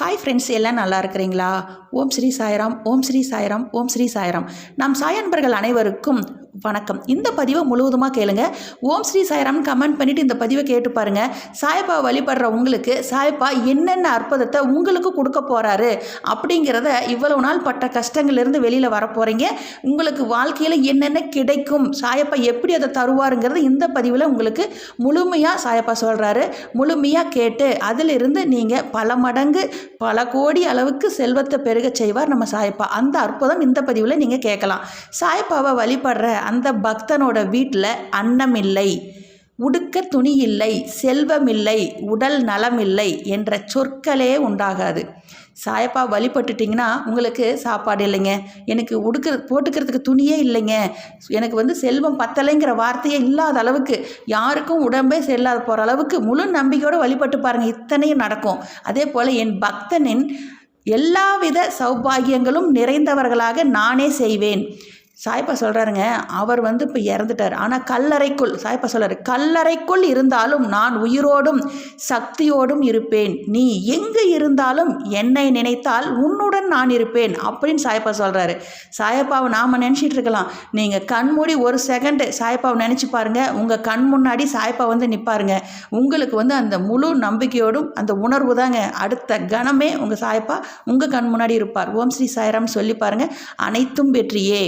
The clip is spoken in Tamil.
ஹாய் ஃப்ரெண்ட்ஸ் எல்லாம் நல்லா இருக்கிறீங்களா? ஓம் ஸ்ரீ சாய்ராம் ஓம் ஸ்ரீ சாய்ராம் ஓம் ஸ்ரீ சாய்ராம். நம் சாயன்பர்கள் அனைவருக்கும் வணக்கம். இந்த பதிவை முழுவதுமாக கேளுங்க. ஓம் ஸ்ரீ சாய்ராம் கமெண்ட் பண்ணிவிட்டு இந்த பதிவை கேட்டு பாருங்க. சாய்பா வழிபடுற உங்களுக்கு சாய்பா என்னென்ன அற்புதத்தை உங்களுக்கு கொடுக்க போகிறாரு அப்படிங்கிறத இவ்வளவு நாள் பட்ட கஷ்டங்கள்லேருந்து வெளியில் வர போகிறீங்க உங்களுக்கு வாழ்க்கையில் என்னென்ன கிடைக்கும் சாயப்பா எப்படி அதை தருவாருங்கிறது இந்த பதிவில் உங்களுக்கு முழுமையாக சாயப்பா சொல்கிறாரு முழுமையாக கேட்டு அதிலிருந்து நீங்கள் பல மடங்கு பல கோடி அளவுக்கு செல்வத்தை பெருகச் செய்வார் நம்ம சாயப்பா. அந்த அற்புதம் இந்த பதிவில் நீங்கள் கேட்கலாம். சாயப்பாவை வழிபடுற அந்த பக்தனோட வீட்டில் அன்னமில்லை உடுக்க துணி இல்லை செல்வம் இல்லை உடல் நலம் இல்லை என்ற சொற்களே உண்டாகாது. சாயப்பா வழிபட்டுட்டிங்கன்னா உங்களுக்கு சாப்பாடு இல்லைங்க. எனக்கு உடுக்க போட்டுக்கிறதுக்கு துணியே இல்லைங்க. எனக்கு வந்து செல்வம் பத்தலைங்கிற வார்த்தையே இல்லாத அளவுக்கு யாருக்கும் உடம்பே செல்லாத போகிற அளவுக்கு முழு நம்பிக்கையோடு வழிபட்டு பாருங்கள் இத்தனையும் நடக்கும். அதே போல் என் பக்தனின் எல்லாவித சௌபாகியங்களும் நிறைந்தவர்களாக நானே செய்வேன். சாய்ப்பா சொல்கிறாருங்க அவர் வந்து இப்போ இறந்துட்டார். ஆனால் கல்லறைக்குள் சாய்ப்பா சொல்கிறார் கல்லறைக்குள் இருந்தாலும் நான் உயிரோடும் சக்தியோடும் இருப்பேன். நீ எங்கு இருந்தாலும் என்னை நினைத்தால் உன்னுடன் நான் இருப்பேன் அப்படின்னு சாய்ப்பா சொல்கிறாரு சாயப்பாவை நாம் நினச்சிட்டு இருக்கலாம். நீங்கள் கண்மூடி ஒரு செகண்டு சாய்ப்பாவை நினச்சி பாருங்கள் உங்கள் கண் முன்னாடி சாய்ப்பா வந்து நிற்பாருங்க உங்களுக்கு வந்து அந்த முழு நம்பிக்கையோடும் அந்த உணர்வு தாங்க. அடுத்த கணமே உங்கள் சாய்ப்பா உங்கள் கண் முன்னாடி இருப்பார். ஓம் ஸ்ரீ சாய்ராம் சொல்லி பாருங்கள் அனைத்தும் வெற்றியே.